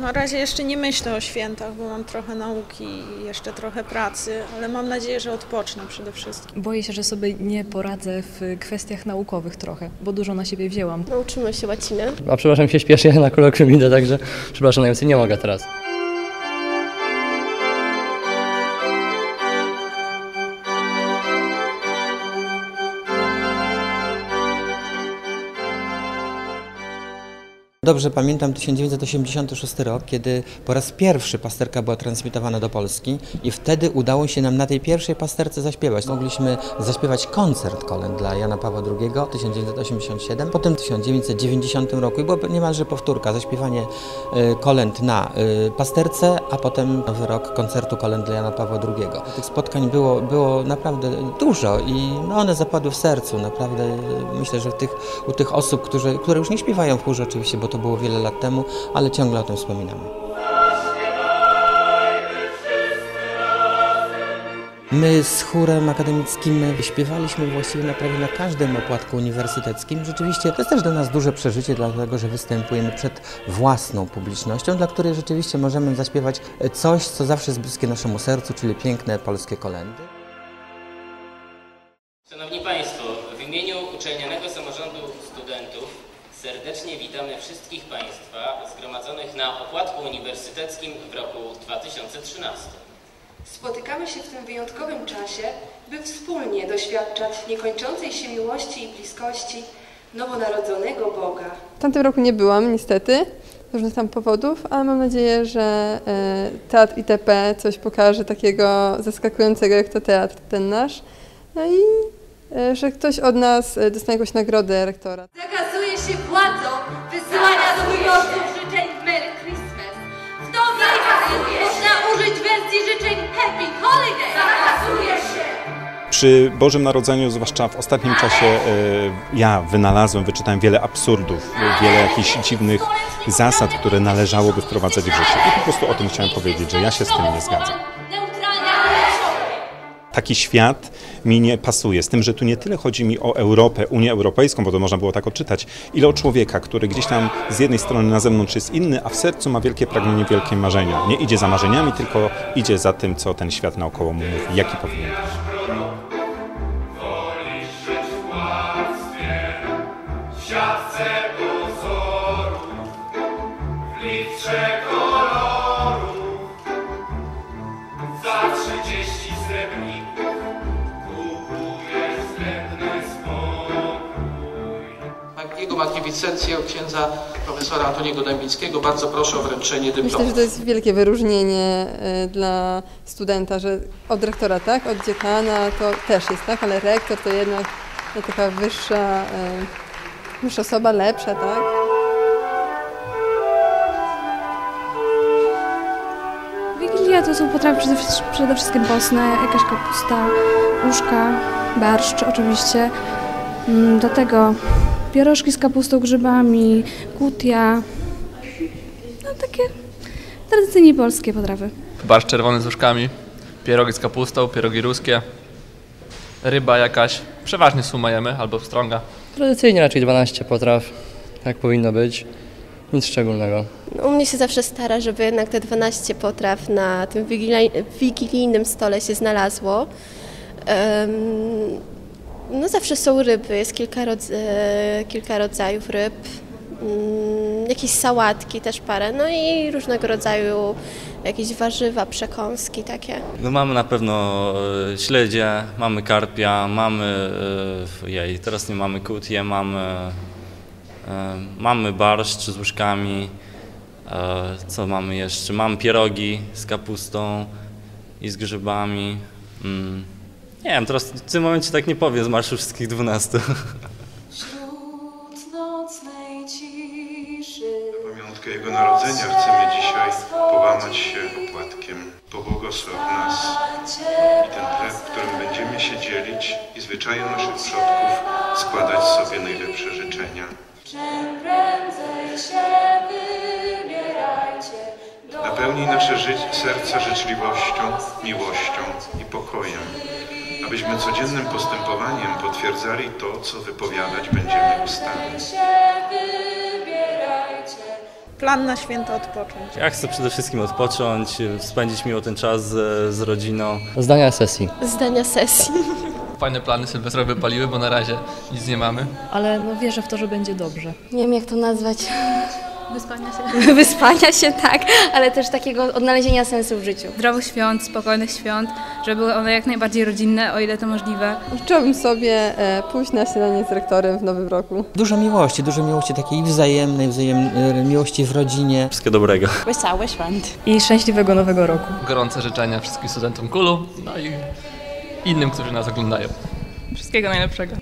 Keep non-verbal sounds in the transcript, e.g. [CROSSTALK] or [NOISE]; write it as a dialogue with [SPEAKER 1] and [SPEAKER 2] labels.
[SPEAKER 1] Na razie jeszcze nie myślę o świętach, bo mam trochę nauki i jeszcze trochę pracy, ale mam nadzieję, że odpocznę przede wszystkim.
[SPEAKER 2] Boję się, że sobie nie poradzę w kwestiach naukowych trochę, bo dużo na siebie wzięłam.
[SPEAKER 3] Nauczymy się łaciny.
[SPEAKER 4] A przepraszam, się śpieszę na kolokwium idę, także przepraszam, najwięcej nie mogę teraz.
[SPEAKER 5] Dobrze pamiętam 1986 rok, kiedy po raz pierwszy pasterka była transmitowana do Polski i wtedy udało się nam na tej pierwszej pasterce zaśpiewać. Mogliśmy zaśpiewać koncert kolęd dla Jana Pawła II 1987, potem w 1990 roku i była niemalże powtórka, zaśpiewanie kolęd na y, pasterce, a potem nowy rok koncertu kolęd dla Jana Pawła II. Tych spotkań było, było naprawdę dużo i no, one zapadły w sercu. Naprawdę y, myślę, że tych, u tych osób, którzy, które już nie śpiewają w chórze oczywiście, bo to było wiele lat temu, ale ciągle o tym wspominamy. My z chórem akademickim śpiewaliśmy właściwie na prawie na każdym opłatku uniwersyteckim. Rzeczywiście to jest też dla nas duże przeżycie, dlatego że występujemy przed własną publicznością, dla której rzeczywiście możemy zaśpiewać coś, co zawsze jest bliskie naszemu sercu, czyli piękne polskie kolendy.
[SPEAKER 6] Serdecznie witamy wszystkich Państwa zgromadzonych na opłatku uniwersyteckim w roku 2013.
[SPEAKER 7] Spotykamy się w tym wyjątkowym czasie, by wspólnie doświadczać niekończącej się miłości i bliskości nowonarodzonego Boga.
[SPEAKER 8] W tamtym roku nie byłam, niestety, z różnych tam powodów, ale mam nadzieję, że e, Teatr ITP coś pokaże takiego zaskakującego, jak to teatr ten nasz. No i e, że ktoś od nas e, dostanie jakąś nagrodę rektora.
[SPEAKER 9] Władzą wysyłania do wyborców życzeń Merry Christmas. W tą wielkanoc można użyć wersji życzeń Happy Holiday. Zakazuje się!
[SPEAKER 10] Przy Bożym Narodzeniu, zwłaszcza w ostatnim czasie, e, ja wynalazłem, wyczytałem wiele absurdów, wiele jakichś dziwnych zasad, które należałoby wprowadzać w życie. I po prostu o tym chciałem powiedzieć, że ja się z tym nie zgadzam. Taki świat mi nie pasuje. Z tym, że tu nie tyle chodzi mi o Europę, Unię Europejską, bo to można było tak odczytać, ile o człowieka, który gdzieś tam z jednej strony na zewnątrz jest inny, a w sercu ma wielkie pragnienie, wielkie marzenia. Nie idzie za marzeniami, tylko idzie za tym, co ten świat naokoło mu mówi, jaki powinien być.
[SPEAKER 11] Magnificencję księdza profesora Antoniego Dębińskiego. Bardzo proszę o wręczenie dyplomu.
[SPEAKER 8] Myślę, że to jest wielkie wyróżnienie e, dla studenta, że od rektora tak, od dziekana to też jest tak, ale rektor to jednak no, taka wyższa, e, wyższa osoba, lepsza, tak?
[SPEAKER 12] Wigilia to są potrawy przede, przede wszystkim postne, jakaś kapusta, uszka, barszcz oczywiście. Mm, Do tego pierożki z kapustą, grzybami, kutia. No takie tradycyjnie polskie potrawy.
[SPEAKER 13] Barszcz czerwony z łóżkami, pierogi z kapustą, pierogi ruskie, ryba jakaś, przeważnie suma jemy albo pstrąga.
[SPEAKER 4] Tradycyjnie raczej 12 potraw, tak powinno być. Nic szczególnego.
[SPEAKER 3] U mnie się zawsze stara, żeby jednak te 12 potraw na tym wigilij- wigilijnym stole się znalazło. No zawsze są ryby, jest kilka, rodz- e, kilka rodzajów ryb, mm, jakieś sałatki też parę, no i różnego rodzaju jakieś warzywa, przekąski takie.
[SPEAKER 14] No mamy na pewno e, śledzie, mamy karpia, mamy, e, jej, teraz nie mamy kutie, mamy, mamy barszcz z łyżkami, e, co mamy jeszcze? Mamy pierogi z kapustą i z grzybami. Nie wiem, teraz w tym momencie tak nie powiem z marszu wszystkich 12.
[SPEAKER 9] Wśród nocnej ciszy
[SPEAKER 15] pamiątkę Jego Narodzenia chcemy dzisiaj połamać się opłatkiem. Pobłogosław nas i ten chleb, którym będziemy się dzielić i zwyczajem naszych przodków składać sobie najlepsze życzenia.
[SPEAKER 9] Czym prędzej się wybierajcie
[SPEAKER 15] Napełnij nasze ży serca życzliwością, miłością i pokojem, abyśmy codziennym postępowaniem potwierdzali to, co wypowiadać będziemy ustami.
[SPEAKER 1] plan na święta odpocząć.
[SPEAKER 14] Ja chcę przede wszystkim odpocząć, spędzić miło ten czas z, z rodziną.
[SPEAKER 4] Zdania sesji.
[SPEAKER 3] Zdania sesji.
[SPEAKER 13] Fajne plany sylwestrowe wypaliły, bo na razie nic nie mamy.
[SPEAKER 2] Ale no wierzę w to, że będzie dobrze.
[SPEAKER 16] Nie wiem jak to nazwać.
[SPEAKER 12] Wyspania się. [LAUGHS]
[SPEAKER 16] Wyspania się tak, ale też takiego odnalezienia sensu w życiu.
[SPEAKER 12] Zdrowych świąt, spokojnych świąt, żeby były one jak najbardziej rodzinne, o ile to możliwe.
[SPEAKER 8] Życzyłabym sobie e, pójść na śniadanie z rektorem w nowym roku.
[SPEAKER 5] Dużo miłości, dużo miłości takiej wzajemnej, wzajemnej miłości w rodzinie.
[SPEAKER 14] Wszystkiego dobrego.
[SPEAKER 2] Wesołe świąt. I szczęśliwego nowego roku.
[SPEAKER 13] Gorące życzenia wszystkim studentom KULU, no i innym, którzy nas oglądają.
[SPEAKER 12] Wszystkiego najlepszego.